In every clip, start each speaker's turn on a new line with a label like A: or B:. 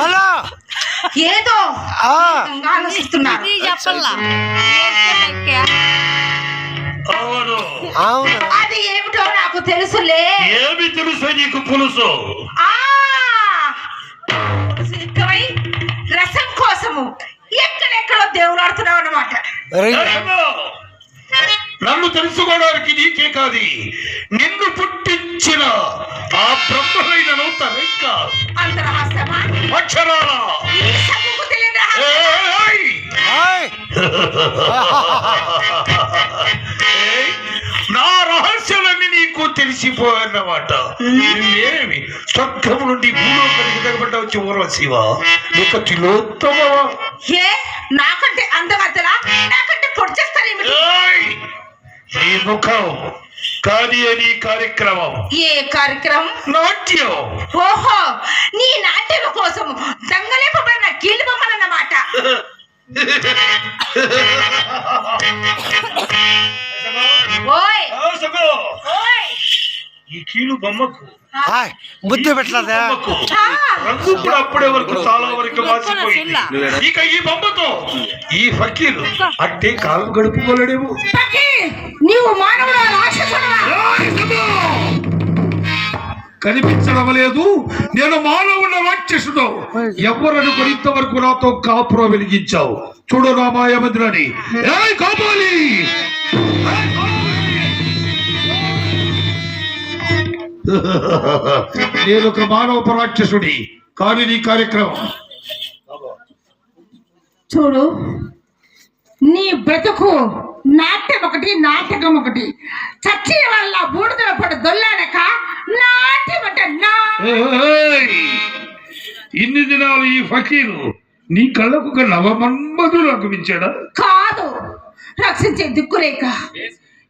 A: Hello. ఏదో ఆలోచిస్తున్నారు.
B: అది ఏమిటో నాకు తెలుసులే.
C: ఏమి తెలుసు నీకు పులుసు?
B: రసం కోసము ఎక్కడెక్కడో దేవుడు
A: ఆడుతున్నావు
C: అనమాట నన్ను తెలుసుకోవడానికి నీకే కాదు నిన్ను పుట్టించిన ఆ లెక్క
B: అంత రహస్యమా?
C: అక్షరాల! నా రహస్యాలన్నీ నీకు తెలిసిపోయన్నమాట నువ్వేమి స్వర్గం నుండి భూలోకానికి తగబడ్డ వచ్చి ఊర్వశివ నీకు తిలోత్తమవా
B: ఏ నాకంటే అందవంతలా నాకంటే పొడి చేస్తారు ఏమిటి
C: ఏయ్! నీ ముఖం కాని అని కార్యక్రమం.
B: ఏ కార్యక్రమం?
C: నాట్యం.
B: ఓహో నీ నాట్యం కోసం దంగలేపబడిన కీలు బొమ్మలన్నమాట ఓయ్.
C: ఈ కీలు బొమ్మకు.
A: ముద్దు పెట్టలేదా?
C: బొమ్మకు రంగు కూడా అప్పుడే వరకు చాలా వరకు మార్చిపోయింది ఇక ఈ బొమ్మతో ఈ ఫకీలు అంటే కాలం గడుపుకోలేడేమో.
B: పకి నీవు మానవుడా రాక్షసుడా?
C: కనిపించడం లేదు నేను మానవుల రాక్షసుడు. ఎవరను ఇంతవరకు నాతో కాపురం వెలిగించావు. చూడు నా మాయమందిరని ఏయ్ కాపాలి ఏయ్ కాపాలి! నేను ఒక మానవ రాక్షసుడి కానీ నీ కార్యక్రమం.
B: చూడు నీ బ్రతుకు నాట్యం ఒకటి నాటకం ఒకటి. చచ్చిన వల్ల బూడిదల పడి దొల్లాడక!
C: ఇన్ని దినాలు ఈ ఫకీరు నీ కళ్ళకు ఒక నవమన్మధు రకమించాడా
B: కాదు. రక్షించే దిక్కులేక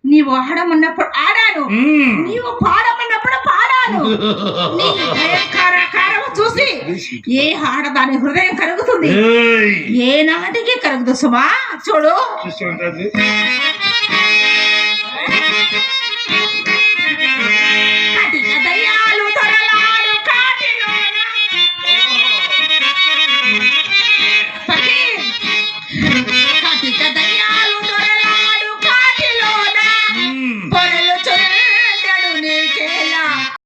B: నీవు ఆడమన్నప్పుడు ఆడాను. నీవు పాడమన్నప్పుడు పాడాను. నీ చూసి ఏ ఆడదాని హృదయం కరుగుతుంది! ఏ నాటికి కరుగుదు సుమా. చూడు.